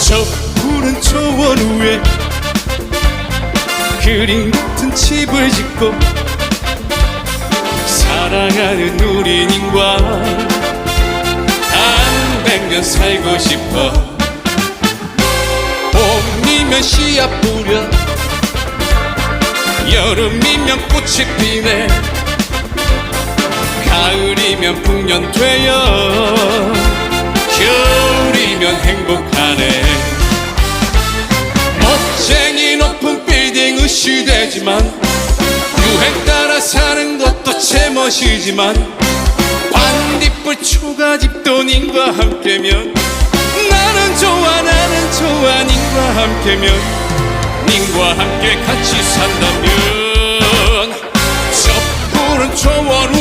저 푸른 초원 위에 그림 같은 집을 짓고 사랑하는 우리 님과 한 백년 살고 싶어. 봄이면 씨앗 뿌려 여름이면 꽃이 피네 가을이면 풍년 되어 빌딩은 시대지만 유행 따라 사는 것도 제멋이지만 반딧불 초가집도 님과 함께면 나는 좋아 나는 좋아 님과 함께면 님과 함께 같이 산다면 저 푸른 초원